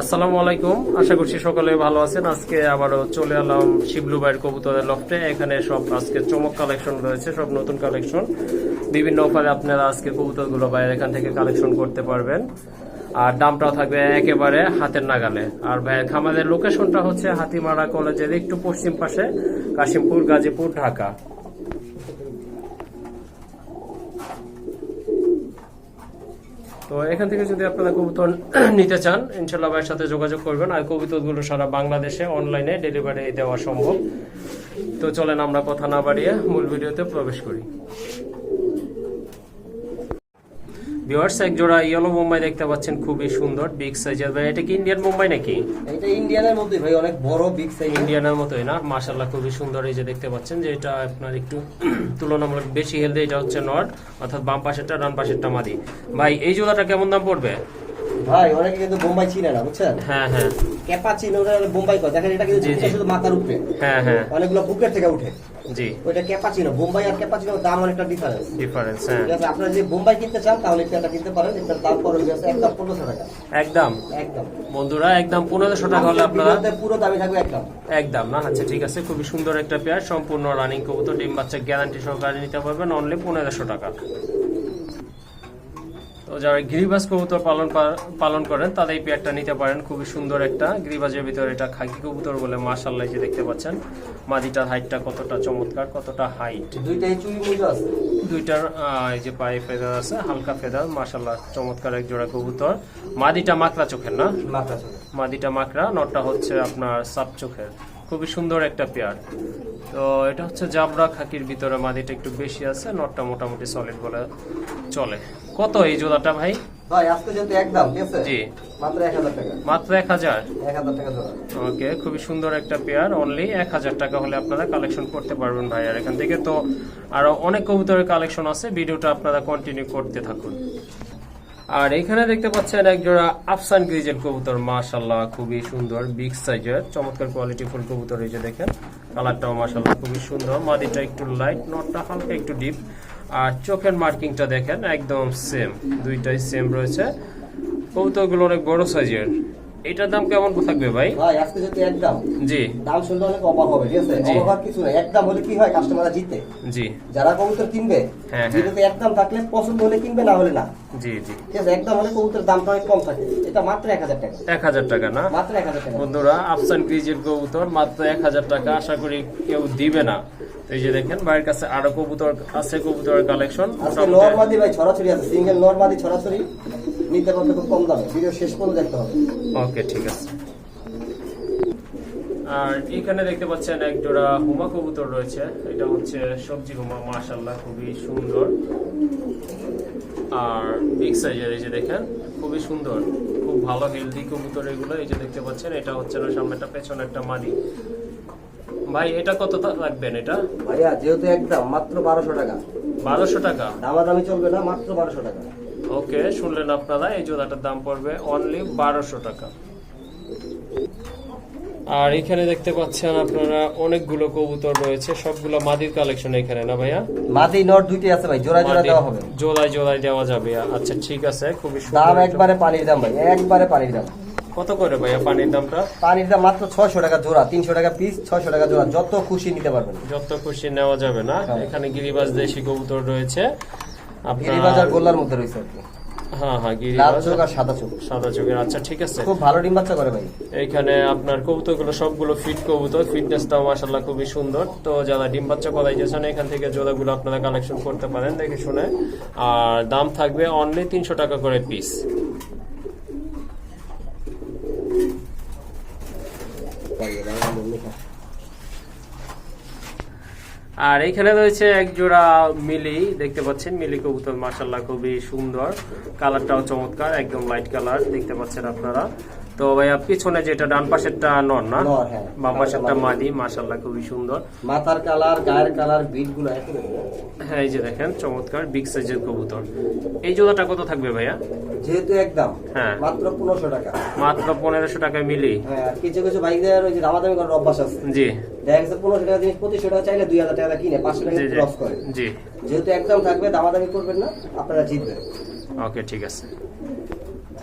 আসসালামু আলাইকুম। আশা করছি সকলে ভালো আছেন। আজকে আবারও চলে এলাম শিবলু ভাইয়ের কবুতরের লফটে। এখানে সব আজকে চমক কালেকশন রয়েছে, সব নতুন কালেকশন। বিভিন্ন অফারে আপনারা আজকে কবুতরগুলো বাইরে এখান থেকে কালেকশন করতে পারবেন। আর দামটাও থাকবে একেবারে হাতের নাগালে। আর ভাইয়ের খামারের লোকেশনটা হচ্ছে হাতিমারা কলেজের একটু পশ্চিম পাশে কাশিমপুর, গাজীপুর, ঢাকা। তো এখান থেকে যদি আপনারা কবুতর নিতে চান ইনশাল্লাহ ভাইয়ের সাথে যোগাযোগ করবেন। আর কবুতরগুলো সারা বাংলাদেশে অনলাইনে ডেলিভারি দেওয়া সম্ভব। তো চলেন আমরা কথা না বাড়িয়ে মূল ভিডিওতে প্রবেশ করি। ভিউয়ার্স এক জোড়া ইয়েলো মুম্বাই দেখতে পাচ্ছেন খুবই সুন্দর বিগ সাইজের ভাই এটা কি ইন্ডিয়ান মুম্বাই নাকি? এটা ইন্ডিয়ানের মধ্যে ভাই অনেক বড় বিগ সাইজ ইন্ডিয়ানের মতোই না? মাশাল্লাহ খুবই সুন্দর এই যে দেখতে পাচ্ছেন যে এটা আপনার একটু তুলনামূলক বেশি হেলদি এটা হচ্ছে নট অর্থাৎ বাম পাশেরটা ডান পাশেরটা মাদি। ভাই এই জোড়াটা কেমন দাম পড়বে? ভাই অনেকে কিন্তু বোম্বাই চিনে না বুঝছেন? হ্যাঁ হ্যাঁ। ক্যাপাচিনো ওটা হলো বোম্বাই কয় দেখেন এটা কিন্তু। শুধু মাথার উপরে। হ্যাঁ হ্যাঁ। অনেকগুলো বুকের থেকে উঠে। জি। ওইটা ক্যাপাচিনো বোম্বাই আর ক্যাপাচিনো দাম অনেকটা ডিফারেন্স ডিফারেন্স হ্যাঁ। ঠিক আছে আপনারা যদি বোম্বাই কিনতে চান তাহলে এটা কিনতে পারেন এটার দাম পড়ে একদম পনেরোশো টাকা। একদম। একদম। বন্ধুরা একদম পনেরোশো টাকা হলে আপনারা পুরো দামি থাকবে একদম। একদম না? আচ্ছা ঠিক আছে খুবই সুন্দর একটা পেয়ার সম্পূর্ণ রানিং কবুতর ডিম বাচ্চা গ্যারান্টি সহকারে নিতে পারবেন অনলি পনেরোশো টাকা। তো যারা গিরিবাজ কবুতর পালন পালন করেন তাদের এই পেয়ারটা নিতে পারেন। খুবই সুন্দর একটা গিরিবাজের ভিতরে এটা খাকি কবুতর বলে মাশাল্লাহ যে দেখতে পাচ্ছেন। মাদিটার হাইটটা কতটা চমৎকার কতটা হাইট। দুইটাই মুজো আছে? দুইটার আহ, এই যে পায়ে ফেদার আছে হালকা ফেদার মাশাল্লাহ চমৎকার এক জোড়া কবুতর। মাদিটা মাকড়া চোখের না? মাদিটা মাকড়া নটটা হচ্ছে আপনার সাপ চোখের। খুবই সুন্দর একটা পেয়ার। তো এটা হচ্ছে জাবরা খাকির ভিতরে মাদিটা একটু বেশি আছে নটটা মোটামুটি সলিড বলে চলে। কত এই জোড়াটা ভাই? ভাই আজকে যেহেতু একদম জি। মাত্র এক হাজার টাকা। মাত্র এক হাজার? এক টাকা জোড়া। ওকে খুবই সুন্দর একটা পেয়ার অনলি এক হাজার টাকা হলে আপনারা কালেকশন করতে পারবেন ভাই। আর এখান থেকে তো আরও অনেক কবুতরের কালেকশন আছে ভিডিওটা আপনারা কন্টিনিউ করতে থাকুন। আর এখানে দেখতে পাচ্ছেন একজোড়া আফসান গ্রিজেল কবুতর মাশাল্লাহ খুবই সুন্দর বিগ সাইজের চমৎকার কোয়ালিটি ফুল কবুতর এই যে দেখেন, কালারটাও মাশাল্লাহ খুবই সুন্দর মাদিটা একটু লাইট নটটা হালকা, একটু ডিপ আর চোখের মার্কিংটা দেখেন, একদম সেম দুইটাই সেম রয়েছে। কবুতরগুলো অনেক বড় সাইজের এটার দাম কেমন থাকবে ভাই? ভাই আজকে যেহেতু একদম জি। দাম শুনলে অনেক অবাক হবে ঠিক আছে। অবাক হওয়ার কিছু নাই। একদম হলে কি হয়? কাস্টমাররা জিতে। জি। যারা কবুতর কিনবে হ্যাঁ, হ্যাঁ। একদম থাকলে পছন্দ হলে কিনবে না হলে না। জি জি। ঠিক আছে? একদম হলে কবুতরের দামটা অনেক কম থাকে। এটা মাত্র এক হাজার টাকা। এক হাজার টাকা না? মাত্র এক হাজার টাকা। বন্ধুরা আফসান ক্রিজের কবুতর মাত্র এক হাজার টাকা। আশা করি কেউ দিবে না। এই যে দেখেন ভাইয়ের কাছে আরও কবুতর আছে কবুতরের কালেকশন আজকে নর্মাদি ভাই ছড়াছড়ি আছে। সিঙ্গেল নর্মাদি ছড়াছড়ি। নিতে পারবে খুব কম দামে। ভিডিও শেষ পর্যন্ত দেখতে হবে। ওকে ঠিক আছে। আর এখানে দেখতে পাচ্ছেন এক জোড়া হুমা কবুতর রয়েছে। এটা হচ্ছে সবজি হুমা মাশাল্লাহ খুবই সুন্দর। আর বিগ সাইজের এই যে দেখেন খুবই সুন্দর খুব ভালো হেলদি কবুতর এগুলো। এই যে দেখতে পাচ্ছেন এটা হচ্ছে না সামনেটা পেছনে একটা মাদি। ভাই এটা কত রাখবেন এটা? ভাইয়া যেহেতু একদম মাত্র বারোশো টাকা। বারোশো টাকা? দামাদামি চলবে না মাত্র বারোশো টাকা। ওকে শুনলেন আপনারা এই জোড়াটার দাম পড়বে অনলি বারোশো টাকা। আর এখানে দেখতে পাচ্ছেন আপনারা অনেকগুলো কবুতর রয়েছে সবগুলো মাদির কালেকশন এখানে না ভাইয়া? মাদি নট দুইটি আছে ভাই জোড়া জোড়া দেওয়া হবে। জোড়ায় জোড়ায় দেওয়া যাবে আচ্ছা ঠিক আছে খুবই দাম সুন্দর একটা- একবারে পানির দাম ভাই একবারে পানির দাম। কত করে ভাইয়া পানির দামটা? পানির দাম মাত্র ছয়শো টাকা জোড়া তিনশো টাকা পিস ছয়শো টাকা জোড়া যত খুশি নিতে পারবেন। যত খুশি নেওয়া যাবে না। হ্যাঁ। এখানে গিরিবাজ দেশি কবুতর রয়েছে। গিরিবাজার গোল্লার মধ্যে রয়েছে আর কি। হ্যাঁ হ্যাঁ লাল চোখ আর সাদা চোখ। সাদা চোখের আচ্ছা ঠিক আছে। খুব ভালো ডিম বাচ্চা করে ভাই। এখানে আপনার কবুতরগুলো সবগুলো ফিট কবুতর ফিটনেসটাও মাসাল্লাহ খুবই সুন্দর। তো যারা ডিম বাচ্চা করাইতেছেন এখান থেকে জোড়াগুলো আপনারা কালেকশন করতে পারেন দেখে শুনে। আর দাম থাকবে অনলি তিনশো টাকা করে পিস আর এখানে রয়েছে এক জোড়া মিলি, দেখতে পাচ্ছেন। মিলি কবুতর মাসাল্লাহ খুবই সুন্দর। কালারটাও চমৎকার, একদম লাইট কালার দেখতে পাচ্ছেন আপনারা। তো ভাইয়া পিছনে যেটা ডান পাশেরটা নর না? হ্যাঁ। বাম পাশেরটা মাদি মাসাল্লাহ খুবই সুন্দর। মাথার কালার গায়ের কালার বিটগুলো হ্যাঁ এই যে দেখেন চমৎকার বিগ সাইজের কবুতর। এই জোড়াটা কত থাকবে ভাইয়া? যেহেতু একদম হ্যাঁ। মাত্র টাকা। মাত্র টাকায় মিলি। হ্যাঁ কিছু কিছু বাইকদের ওই যে দামাদামি করার অভ্যাস আছে। জি। দেখা গেছে টাকা জিনিস টাকা চাইলে দুই হাজার টাকা কিনে পাঁচশো টাকা জি জি। লস করে। জি। যেহেতু একদম থাকবে দামাদামি করবেন না আপনারা জিতবেন। ওকে ঠিক আছে।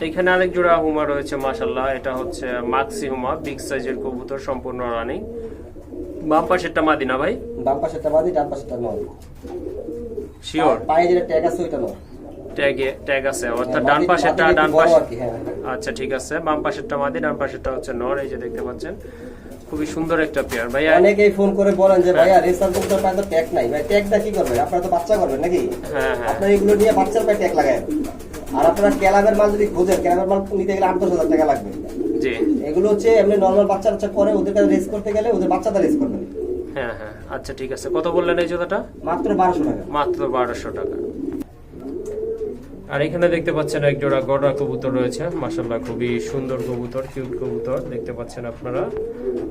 এখানে আরেক জোড়া হুমা রয়েছে মাশাল্লাহ এটা হচ্ছে মাক্সি হুমা বিগ সাইজের কবুতর সম্পূর্ণ রানিং বাম পাশেরটা মাদিনা ভাই? বাম পাশেরটা মাদি ডান পাশেরটা নয়। শিওর পায়ে যেটা ট্যাগ আছে ওইটা নয়। ট্যাগে ট্যাগ আছে অর্থাৎ হ্যাঁ, ডান মাদি- পাশেরটা ডান পাশে হ্যাঁ, হ্যাঁ। আচ্ছা ঠিক আছে। বাম পাশেরটা মাদি ডান পাশেরটা হচ্ছে নর এই যে দেখতে পাচ্ছেন। খুবই সুন্দর একটা পেয়ার ভাইয়া অনেকেই ফোন করে বলেন যে ভাইয়া রেসার কবুতর পায়ে তো ট্যাগ নাই। ভাই ট্যাগটা কি করবেন? আপনারা তো বাচ্চা করবেন নাকি? হ্যাঁ হ্যাঁ। আপনারা এগুলো নিয়ে বাচ্চার পায়ে ট্যাগ লাগায়। আর আপনারা ক্যালাবের মাল যদি খোঁজেন ক্যালাবের মাল নিতে গেলে আট দশ হাজার টাকা লাগবে। জি। এগুলো হচ্ছে এমনি নর্মাল বাচ্চা বাচ্চা করে ওদের কাছে রেস করতে গেলে ওদের বাচ্চাটা রেস করবেন হ্যাঁ হ্যাঁ। আচ্ছা ঠিক আছে। কত বললেন এই মাত্র বারোশো টাকা। মাত্র বারোশো টাকা। আর এখানে দেখতে পাচ্ছেন এক জোড়া গড়া কবুতর রয়েছে। মাসাল্লাহ খুবই সুন্দর কবুতর কিউট কবুতর দেখতে পাচ্ছেন আপনারা।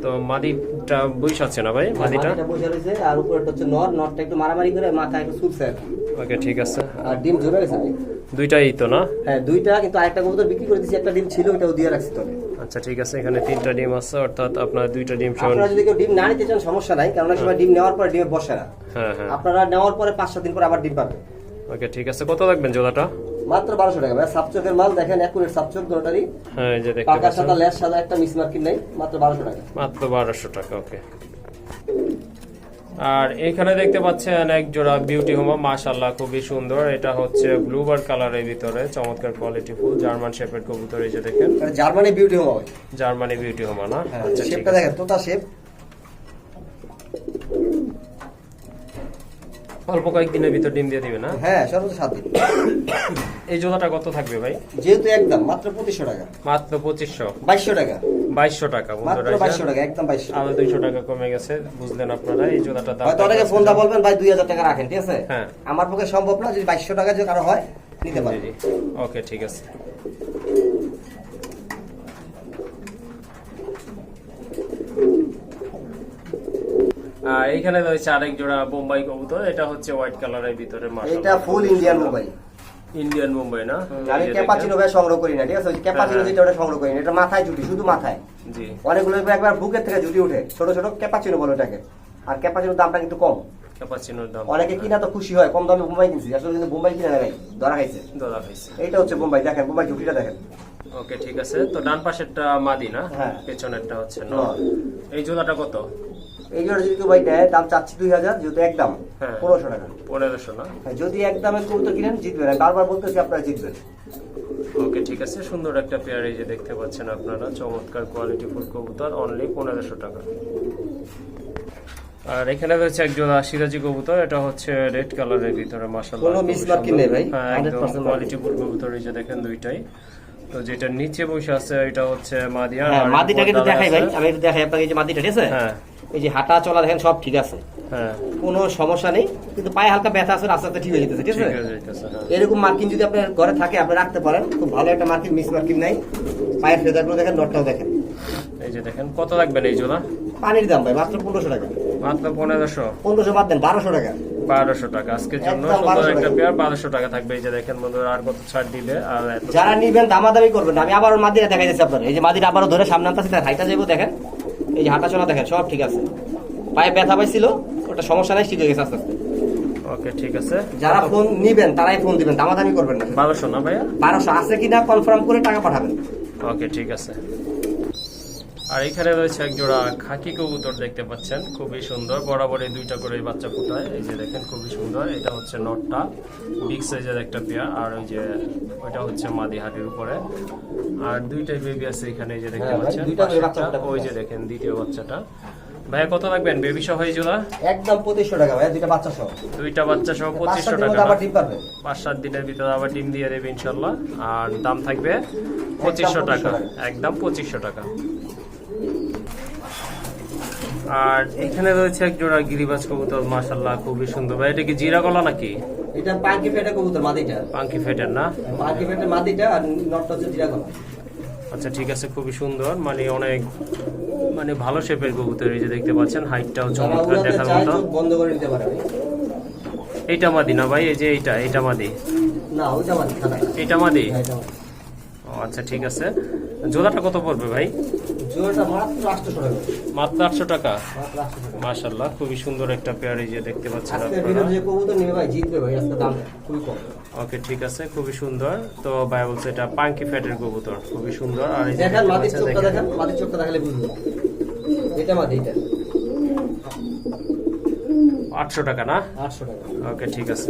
তো মাদিটা বইস আছে না ভাই? মাদিটা? মাদিটা রয়েছে আর উপরেটা হচ্ছে নর। নরটা একটু মারামারি করে মাথা একটু সুপছে ওকে ঠিক আছে। আর ডিম জমে গেছে। দুইটাই তো না? হ্যাঁ দুইটা কিন্তু আরেকটা কবুতর বিক্রি করে দিচ্ছি একটা ডিম ছিল ওটাও দিয়ে রাখছি তবে আচ্ছা ঠিক আছে এখানে তিনটা ডিম আছে অর্থাৎ আপনার দুইটা ডিম আপনারা যদি কেউ ডিম না নিতে চান সমস্যা নাই কারণ সময় ডিম নেওয়ার পরে ডিমে বসে না। হ্যাঁ হ্যাঁ। আপনারা নেওয়ার পরে পাঁচ সাত দিন পরে আবার ডিম পাবেন। ওকে ঠিক আছে কত লাগবেন জোড়াটা? মাত্র বারোশো টাকা ভাই সাপচকের মাল দেখেন একুরেট সাপচক দুটারই হ্যাঁ এই যে দেখতে পাচ্ছেন। সাদা লেস সাদা একটা মিস মার্কিং নেই মাত্র বারোশো টাকা। মাত্র বারোশো টাকা ওকে। আর এখানে দেখতে পাচ্ছেন এক জোড়া বিউটি হোমা মাশাল্লাহ খুবই সুন্দর। এটা হচ্ছে ব্লুবার কালারের ভিতরে চমৎকার কোয়ালিটি ফুল জার্মান শেপের কবুতর এই যে দেখেন। মানে Germany beauty home Germany beauty হোমা না? আচ্ছা ঠিক শেপটা দেখেন তোতা শেপ অল্প কয়েকদিনের ভিতর ডিম দিয়ে দিবে না? হ্যাঁ সর্বোচ্চ সাত দিন। এই জোড়াটা কত থাকবে ভাই? যেহেতু একদম মাত্র পঁচিশশো টাকা। মাত্র পঁচিশশো। বাইশশো টাকা। বাইশশো টাকা মাত্র বন্ধুরা বাইশশো টাকা একদম বাইশশো আরও দুইশো টাকা কমে গেছে বুঝলেন আপনারা এই জোড়াটা দাম হয়তো অনেকে বলবেন ভাই দুই হাজার টাকা রাখেন ঠিক আছে? হ্যাঁ। আমার পক্ষে সম্ভব না যদি বাইশশো টাকা যদি কারও হয় নিতে পারি ওকে ঠিক আছে। এইখানে রয়েছে আরেক জোড়া বোম্বাই কবুতর এটা হচ্ছে হোয়াইট কালারের ভিতরে এটা full Indian mobile Indian Mumbai না আমি ক্যাপাচিনো ভাই সংগ্রহ করি না ঠিক আছে? ওই ক্যাপাচিনো হ্যাঁ। যেটা ওটা সংগ্রহ করি না এটা মাথায় জুটি শুধু মাথায়। জি। অনেকগুলো একবার বুকের থেকে জুটি উঠে ছোট ছোট ক্যাপাচিনো বলে ওটাকে। আর ক্যাপাচিনোর দামটা কিন্তু কম। ক্যাপাচিনোর দাম অনেকে কিনা তো খুশি হয় কম দামে বোম্বাই কিনছি। আসলে কিন্তু বোম্বাই কিনে না ভাই ধরা খাইছে। হয়েছে এইটা হচ্ছে বোম্বাই দেখেন বোম্বাই জুটিটা দেখেন। ওকে ঠিক আছে। তো ডান পাশেরটা মাদি না? হ্যাঁ। পেছনেরটা হচ্ছে নর। নর এই জোড়াটা কত? এই জন্য যদি কেউ ভাই নেয় দাম চাচ্ছি দুই হাজার যেহেতু একদম হ্যাঁ। পনেরোশো টাকা। পনেরোশো না? হ্যাঁ, যদি একদমে কবুতর কিনেন জিতবেন। বারবার বলতেছি আপনারা জিতবেন। ওকে ঠিক আছে। সুন্দর একটা পেয়ার এই যে দেখতে পাচ্ছেন আপনারা। চমৎকার কোয়ালিটি ফুল কবুতর অনলি পনেরোশো টাকা। আর এখানে রয়েছে এক জোড়া সিরাজি কবুতর এটা হচ্ছে রেড কালারের ভিতরে মাশাআল্লাহ কোনো খুবই নেই ভাই, হ্যাঁ 100% কোয়ালিটি ফুল কবুতর এই যে দেখেন দুইটাই। তো যেটা নিচে বসে আছে এটা হচ্ছে মাদিয়া মাদিটাকে একটু দেখাই ভাই। আমি একটু দেখাই আপনাকে এই যে মাদিটা ঠিক আছে? হ্যাঁ। এই যে হাঁটা চলা দেখেন সব ঠিক আছে। হ্যাঁ। কোনো সমস্যা নেই কিন্তু পায়ে হালকা ব্যথা আছে আস্তে আস্তে ঠিক হয়ে যেতেছে ঠিক আছে হ্যাঁ। এরকম মার্কিং যদি আপনার ঘরে থাকে আপনি রাখতে পারেন। খুব ভালো একটা মার্কিং মিস মার্কিং নাই। পায়ের ফেদারগুলো দেখেন নটটাও দেখেন। এই যে দেখেন কত লাগবেন এই জোড়া? পানির দাম ভাই মাত্র পনেরোশো টাকা। মাত্র পনেরোশো? পনেরোশো বাদ দেন বারোশো টাকা। বারোশো টাকা আজকের জন্য সুন্দর একটা পেয়ার বারোশো টাকা থাকবে। এই যে দেখেন বন্ধুরা আর কত ছাড় দিবে আর যারা নিবেন দামাদামি করবেন আমি আবার মাদিটা দেখাই যাচ্ছি আপনার এই যে মাদিটা আবারও ধরে সামনে আনতেছি তার হাইটা যাব দেখেন। এই যে হাঁটা চলা দেখেন সব ঠিক আছে। পায়ে ব্যথা পাইছিল ওটা সমস্যা নাই ঠিক হয়ে গেছে আস্তে আস্তে। ওকে ঠিক আছে। যারা ফোন নিবেন তারাই ফোন দিবেন দামাদামি করবেন না। বারোশো না ভাইয়া? বারোশো আছে কিনা কনফার্ম করে টাকা পাঠাবেন। ওকে ঠিক আছে। আর এখানে রয়েছে এক জোড়া খাকি কবুতর দেখতে পাচ্ছেন। খুবই সুন্দর বরাবর এই দুইটা করে বাচ্চা ফুটায়। এই যে দেখেন খুবই সুন্দর। এটা হচ্ছে নটটা বিগ সাইজের একটা পেয়ার। আর ওই যে ওইটা হচ্ছে মাদি হাটির উপরে। আর দুইটাই বেবি আছে এখানে এই যে দেখতে হ্যাঁ পাচ্ছেন। ওই যে দেখেন দ্বিতীয় বাচ্চাটা। ভাইয়া কত লাগবেন বেবি সহ এই জোড়া? একদম পঁচিশশো টাকা ভাই দুইটা বাচ্চা সহ। দুইটা বাচ্চা সহ পাঁচ পঁচিশশো সাত দিনের টাকা। আবার ডিম পারবে। পাঁচ সাত দিনের ভিতরে আবার ডিম দিয়ে দেবে ইনশাল্লাহ। আর দাম থাকবে পঁচিশশো 2500 টাকা। টাকা। একদম পঁচিশশো টাকা। আর এখানে রয়েছে এক জোড়া গিরিবাজ কবুতর মাশাল্লাহ খুবই সুন্দর। ভাই এটা কি জিরা গলা নাকি? এটা পাঙ্কি ফেটা কবুতর মাদিটা। পাঙ্কি ফেটের না? পাঙ্কি ফেটে মাদিটা আর নটটা হচ্ছে জিরা গলা আচ্ছা ঠিক আছে খুবই সুন্দর। মানে অনেক মানে ভালো শেপের কবুতর এই যে দেখতে পাচ্ছেন হাইটটাও চমৎকার দেখার মতো। বন্ধ করে নিতে পারে। ভাই। এইটা মাদি না ভাই? এই যে এইটা এইটা মাদি? না ওইটা মাদি এইটা মাদি? হ্যাঁ, এটা মাদি। ও আচ্ছা ঠিক আছে। জোড়াটা কত পড়বে ভাই? মাত্র আটশো টাকা? মাশাল্লাহ খুবই সুন্দর একটা পেয়ার এই যে দেখতে পাচ্ছেন ওকে ঠিক আছে খুবই সুন্দর। তো ভাই বলছে এটা পাঙ্কি ফ্যাটের কবুতর খুবই সুন্দর। আর এই দেখেন মাটির চোখটা দেখেন। দেখেন মাটির চোখটা দেখালে বুঝবেন। এটা মাটি এটা। আটশো টাকা না? আটশো টাকা। ওকে ঠিক আছে।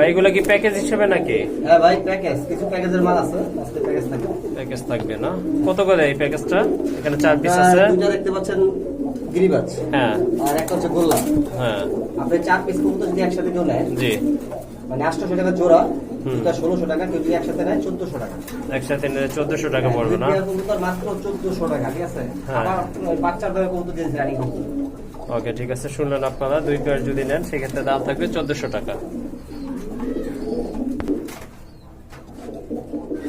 ভাই এগুলো কি প্যাকেজ হিসেবে নাকি? হ্যাঁ ভাই প্যাকেজ কিছু প্যাকেজের মাল আছে আজকে প্যাকেজ থাকে প্যাকেজ থাকবে না। কত করে এই প্যাকেজটা এখানে চার পিস আছে। দেখতে পাচ্ছেন গিরিবাজ হ্যাঁ। আর একটা হচ্ছে গোল্লা। হ্যাঁ। আপনি চার পিস কবুতর যদি একসাথে কেউ নেয় জি। মানে আটশোশো টাকা জোড়া হুম। দুটা ষোলোশো টাকা কেউ যদি একসাথে নেয় চোদ্দশো টাকা। একসাথে নিলে চোদ্দশো টাকা পড়বে না? কবুতর মাত্র চোদ্দশো টাকা ঠিক আছে? হ্যাঁ। আবার বাচ্চার দামে কবুতর দিয়েছে রানিং কবুতর। ওকে ঠিক আছে। শুনলেন আপনারা দুই পেয়ার যদি নেন সেক্ষেত্রে দাম থাকবে চোদ্দশো টাকা।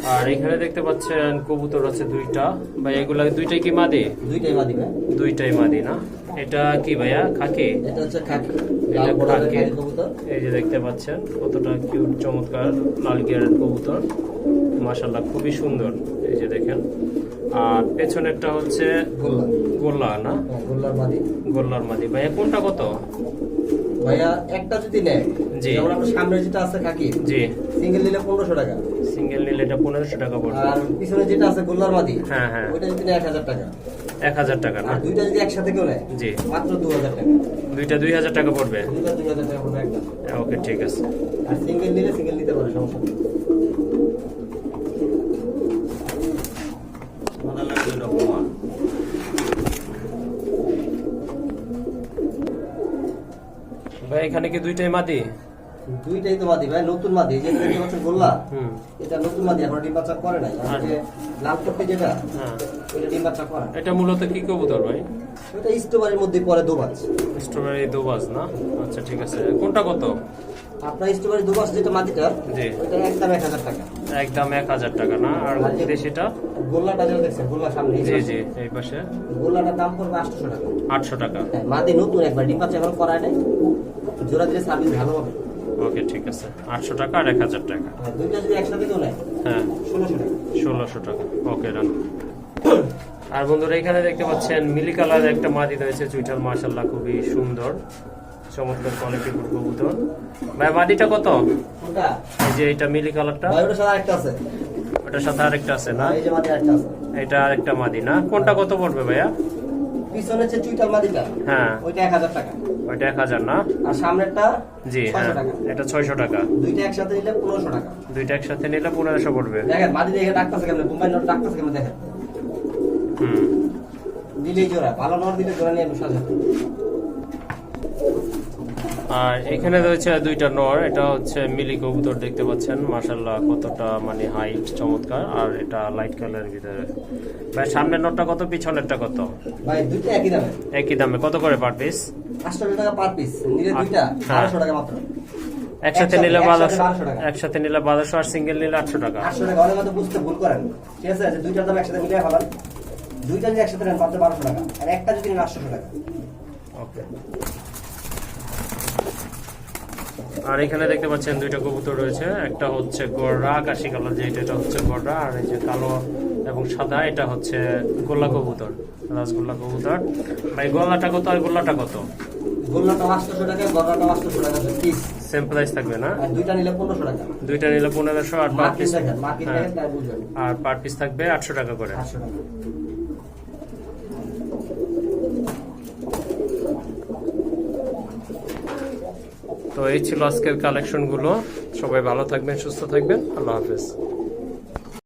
আর এখানে দেখতে পাচ্ছেন কবুতর আছে দুইটা। ভাই এগুলা দুইটাই কি মাদি? দুইটাই মা দিবে দুইটাই মাদি না? এটা কি ভাইয়া খাকি? এটা হচ্ছে খাকি লাল কবুতর। এই যে দেখতে পাচ্ছেন কতটা কিউট চমৎকার লাল গিয়ারের কবুতর। মাশাল্লাহ খুবই সুন্দর। এই যে দেখেন। আর পেছনেরটা হচ্ছে গোল্লা। গোল্লা না? হ্যাঁ, গোল্লার মাদি। গোল্লার মাদি। ভাইয়া কোনটা কত? ভাইয়া একটা যদি নেয়। জি। যেমন আপনার সামনে যেটা আছে খাকি। জি। সিঙ্গেল নিলে পনেরোশো টাকা। সিঙ্গেল নিলে এটা পনেরোশো টাকা পড়বে। আর পিছনে যেটা আছে গোল্লার মাদি হ্যাঁ, হ্যাঁ। ওইটা যদি নেয় টাকা। এক হাজার টাকা না? দুইটা যদি একসাথে কেউ নেয় জি। মাত্র দু হাজার টাকা। দুইটা দুই হাজার টাকা পড়বে? দুইটা দুই হাজার টাকা পড়বে একটা ওকে ঠিক আছে। আর সিঙ্গেল নিলে সিঙ্গেল নিতে পারে সমস্যা নেই। ভাই এখানে কি দুইটাই মাদি দুইটাই তো মাদি ভাই নতুন মাদি যে দেখতে পাচ্ছেন গোল্লা এটা নতুন মাদি এখন ডিম বাচ্চা করে নাই। যে লাল যেটা হ্যাঁ। ওইটা ডিম বাচ্চা করে এটা মূলত কি কবুতর ভাই? ওইটা স্টোবারের মধ্যে দোবাজ। স্ট্রবেরি দুবাজ না? আচ্ছা ঠিক আছে। কোনটা কত? আপনার স্টোবারি দোবাজ যেটা মাদিটা জি। ওইটা একদম এক হাজার টাকা। একদম এক হাজার টাকা না? আর দেশিটা? গোল্লাটা যেটা দেখছেন গোল্লা সামনে জি জি এই পাশে। গোল্লাটার দাম পড়বে আটশো টাকা। আটশো টাকা। হ্যাঁ মাদি নতুন একবার ডিম বাচ্চা এখন করায় নাই। জোড়া দিলে সার্ভিস ভালো হবে। ওকে ঠিক আছে। আটশো টাকা আর এক হাজার টাকা। নেয় হ্যাঁ। ষোলোশো টাকা। ওকে ডান আর বন্ধুরা এখানে দেখতে পাচ্ছেন মিলি কালার একটা মাদি রয়েছে চুইটাল মার্শাল্লাহ খুবই সুন্দর। চমৎকার কোয়ালিটির কবুতর। ভাই মাদিটা কত? এই যে এটা মিলি কালারটা। ওটার সাথে আরেকটা আছে। ওটার সাথে আরেকটা আছে না? এটা আরেকটা মাদি না? কোনটা কত পড়বে ভাইয়া? পিছনে যে চুইটাল মাদিটা হ্যাঁ। ওইটা এক হাজার টাকা। ওইটা এক হাজার না? আর সামনেরটা জি হ্যাঁ। এটা ছয়শো টাকা। দুইটা একসাথে নিলে পনেরোশো টাকা। দুইটা একসাথে নিলে পনেরোশো পড়বে। দেখেন মাদি দেখে ডাক্তার কেমনে? বোম্বাই নোট ডাক্তার কেমন? দেখেন। হুম। দিলে জোড়া ভালো নোট দিলে জোড়া নিয়ে বসা যায় আর এখানে রয়েছে দুইটা নর এটা হচ্ছে মিলি কবুতর দেখতে পাচ্ছেন। মাশাল্লাহ কতটা মানে হাইট চমৎকার। আর এটা লাইট কালারের ভিতরে। ভাই সামনের নটটা কত পিছনেরটা কত? ভাই দুইটা একই দামে। একই দামে। কত করে পার পিস আটশো টাকা পার পিস নিলে দুইটা হ্যাঁ। বারোশো টাকা মাত্র। একসাথে নিলে বারোশো 1200। একসাথে নিলে বারোশো আর সিঙ্গেল নিলে আটশো টাকা। আটশো টাকা। অনেক হয়তো বুঝতে ভুল করেন। ঠিক আছে যে দুইটার দাম একসাথে মিলিয়ে ফেলান। দুইটা যদি একসাথে নেন মাত্র বারোশো টাকা। আর একটা যদি নেন আটশো টাকা। ওকে আর এখানে দেখতে পাচ্ছেন দুইটা কবুতর রয়েছে। একটা হচ্ছে গড়া আকাশি কালার যেটা এটা হচ্ছে গড়া আর এই যে কালো এবং সাদা এটা হচ্ছে গোল্লা কবুতর রাসগোল্লা কবুতর। ভাই গোল্লাটা কত আর গোল্লাটা কত? গোল্লাটা আটশোশো টাকা গড়াটা আটশোশো টাকা পিস সেম প্রাইস থাকবে না? আর দুইটা নিলে পনেরোশো টাকা। দুইটা নিলে পনেরোশো আর পার পিস আর পার পিস থাকবে আটশো টাকা করে। আটশো টাকা। তো এই ছিল আজকের কালেকশনগুলো সবাই ভালো থাকবেন সুস্থ থাকবেন। আল্লাহ হাফেজ।